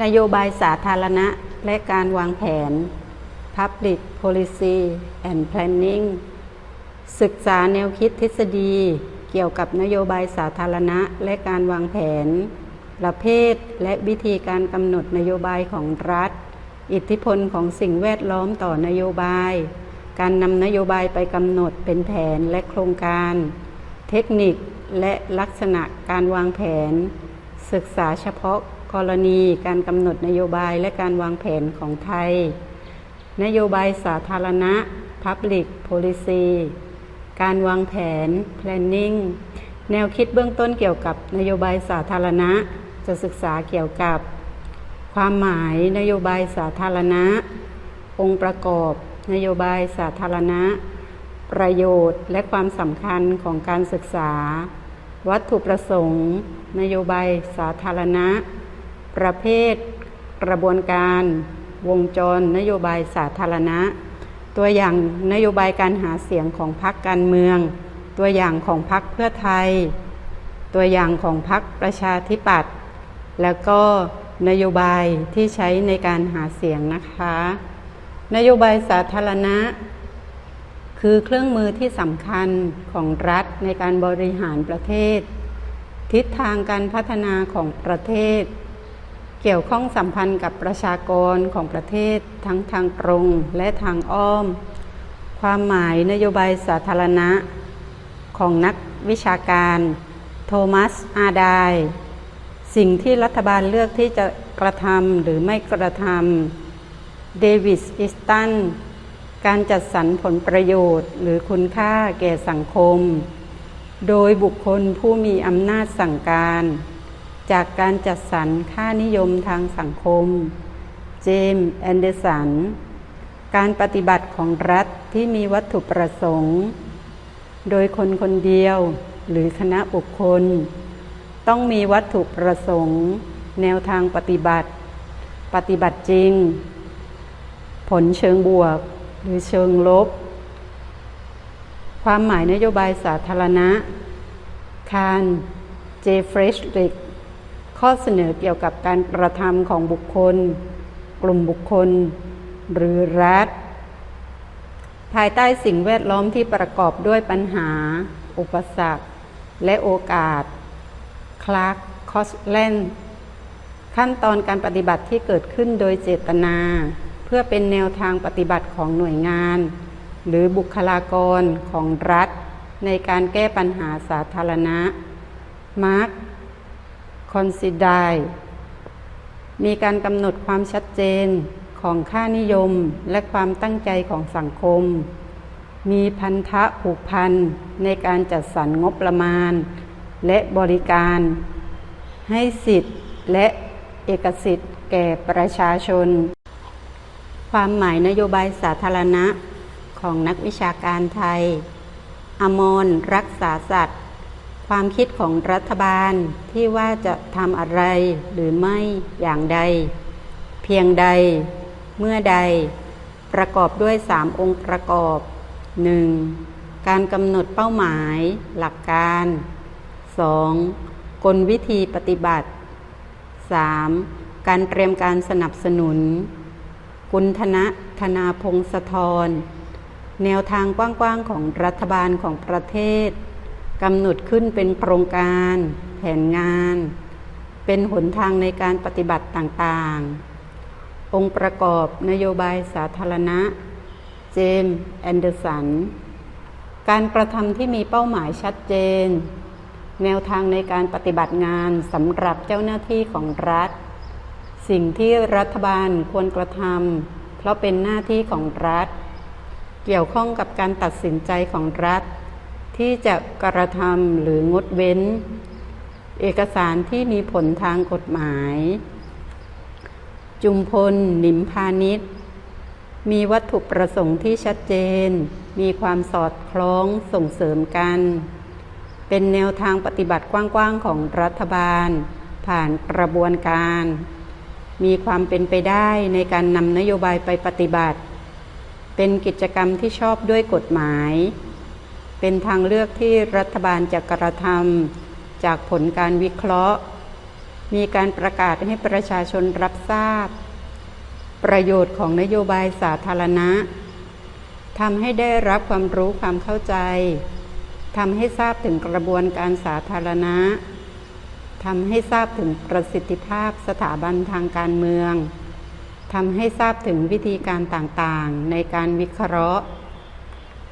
นโยบายสาธารณะและการวางแผน Public Policy and Planning ศึกษาแนวคิดทฤษฎี เกี่ยวกับนโยบายสาธารณะและการวางแผน ประเภทและวิธีการกำหนดนโยบายของรัฐ อิทธิพลของสิ่งแวดล้อมต่อนโยบาย การนำนโยบายไปกำหนดเป็นแผนและโครงการ เทคนิคและลักษณะการวางแผน ศึกษาเฉพาะ กรณีการกำหนดนโยบายและการวางแผนของไทย นโยบายสาธารณะ Public Policy การวางแผน planning แนวคิดเบื้องต้นเกี่ยวกับนโยบายสาธารณะ จะศึกษาเกี่ยวกับ ความหมายนโยบายสาธารณะ องค์ประกอบ นโยบายสาธารณะ ประโยชน์และความสำคัญของการศึกษา วัตถุประสงค์ นโยบายสาธารณะ ประเภท กระบวนการ วงจร นโยบายสาธารณะ ตัวอย่างนโยบายการหาเสียงของพรรคการเมือง ตัวอย่างของพรรคเพื่อไทย ตัวอย่างของพรรคประชาธิปัตย์แล้วก็นโยบายที่ใช้ในการหาเสียงนะคะ นโยบายสาธารณะ คือเครื่องมือที่สำคัญของรัฐในการบริหารประเทศ ทิศทางการพัฒนาของประเทศ เกี่ยวข้องสัมพันธ์กับประชากรของประเทศทั้งทางตรงและทางอ้อม ความหมายนโยบายสาธารณะ ของนักวิชาการ โทมัส อาดายสิ่งที่รัฐบาลเลือกที่จะกระทำหรือไม่กระทำเดวิส อิสตัน การจัดสรรผลประโยชน์ หรือคุณค่าแก่สังคม โดยบุคคลผู้มีอำนาจสั่งการ จากการจัดสรรค่านิยมทางสังคม เจมส์แอนเดอร์สัน การปฏิบัติของรัฐที่มีวัตถุประสงค์ โดยคนคนเดียวหรือคณะบุคคล ต้องมีวัตถุประสงค์ แนวทางปฏิบัติ ปฏิบัติจริง ผลเชิงบวกหรือเชิงลบ ความหมายนโยบายสาธารณะ คาร เจฟรชริก ข้อเสนอเกี่ยวกับการกระทำของบุคคล กลุ่มบุคคล หรือรัฐ ภายใต้สิ่งแวดล้อมที่ประกอบด้วยปัญหา อุปสรรค และโอกาส คลาร์กคอสแลนขั้นตอนการปฏิบัติที่เกิดขึ้นโดยเจตนา เพื่อเป็นแนวทางปฏิบัติของหน่วยงาน หรือบุคลากรของรัฐ ในการแก้ปัญหาสาธารณะมาร์ คอนซิดายมีการกำหนดความชัดเจนของค่านิยมและความตั้งใจของสังคม มีพันธะผูกพันในการจัดสรรงบประมาณ และบริการ ให้สิทธิ์และเอกสิทธิ์แก่ประชาชน ความหมายนโยบายสาธารณะของนักวิชาการไทย อมรรักษาสัตว์ ความคิดของรัฐบาลที่ว่าจะทำอะไรหรือไม่อย่างใด เพียงใด เมื่อใด ประกอบด้วยสามองค์ประกอบ 1. การกำหนดเป้าหมาย หลักการ 2. กลวิธีปฏิบัติ 3. การเตรียมการสนับสนุนกุณธนะธนาพงศธรแนวทางกว้างๆของรัฐบาลของประเทศ กำหนดขึ้นเป็นโครงการ แผนงาน เป็นหนทางในการปฏิบัติต่างๆ องค์ประกอบนโยบายสาธารณะ เจมส์แอนเดอร์สัน การกระทำที่มีเป้าหมายชัดเจน แนวทางในการปฏิบัติงานสำหรับเจ้าหน้าที่ของรัฐ สิ่งที่รัฐบาลควรกระทำเพราะเป็นหน้าที่ของรัฐ เกี่ยวข้องกับการตัดสินใจของรัฐ ที่จะกระทำหรืองดเว้น เอกสารที่มีผลทางกฎหมาย จุมพลหนิมพาณิชย์ มีวัตถุประสงค์ที่ชัดเจน มีความสอดคล้องส่งเสริมกัน เป็นแนวทางปฏิบัติกว้างๆของรัฐบาล ผ่านกระบวนการ มีความเป็นไปได้ในการนำนโยบายไปปฏิบัติ เป็นกิจกรรมที่ชอบด้วยกฎหมาย เป็นทางเลือกที่รัฐบาลจะกระทำจากผลการวิเคราะห์ มีการประกาศให้ประชาชนรับทราบ ประโยชน์ของนโยบายสาธารณะทำให้ได้รับความรู้ความเข้าใจทำให้ทราบถึงกระบวนการสาธารณะทำให้ทราบถึงประสิทธิภาพสถาบันทางการเมืองทำให้ทราบถึงวิธีการต่างๆ ในการวิเคราะห์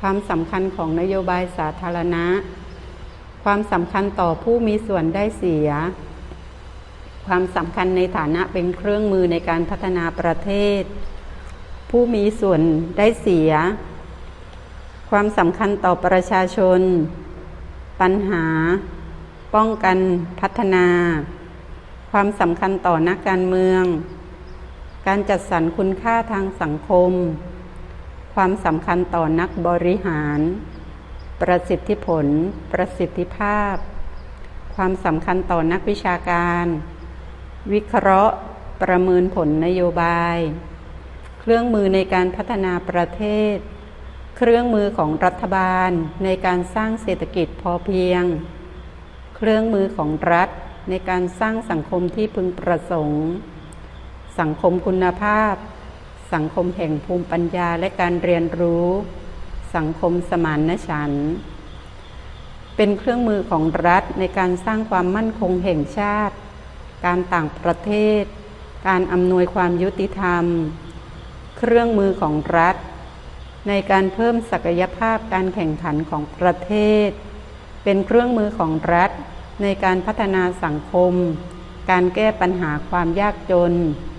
ความสำคัญของนโยบายสาธารณะ ความสำคัญต่อผู้มีส่วนได้เสีย ความสำคัญในฐานะเป็นเครื่องมือในการพัฒนาประเทศ ผู้มีส่วนได้เสีย ความสำคัญต่อประชาชน ปัญหา ป้องกันพัฒนา ความสำคัญต่อนักการเมือง การจัดสรรคุณค่าทางสังคม ความสำคัญต่อนักบริหาร ประสิทธิผล ประสิทธิภาพ ความสำคัญต่อนักวิชาการ วิเคราะห์ ประเมินผลนโยบาย เครื่องมือในการพัฒนาประเทศ เครื่องมือของรัฐบาลในการสร้างเศรษฐกิจพอเพียง เครื่องมือของรัฐในการสร้างสังคมที่พึงประสงค์ สังคมคุณภาพ สังคมแห่งภูมิปัญญาและการเรียนรู้ สังคมสมานฉัน เป็นเครื่องมือของรัฐในการสร้างความมั่นคงแห่งชาติ การต่างประเทศ การอำนวยความยุติธรรม เครื่องมือของรัฐ ในการเพิ่มศักยภาพการแข่งขันของประเทศ เป็นเครื่องมือของรัฐในการพัฒนาสังคม การแก้ปัญหาความยากจน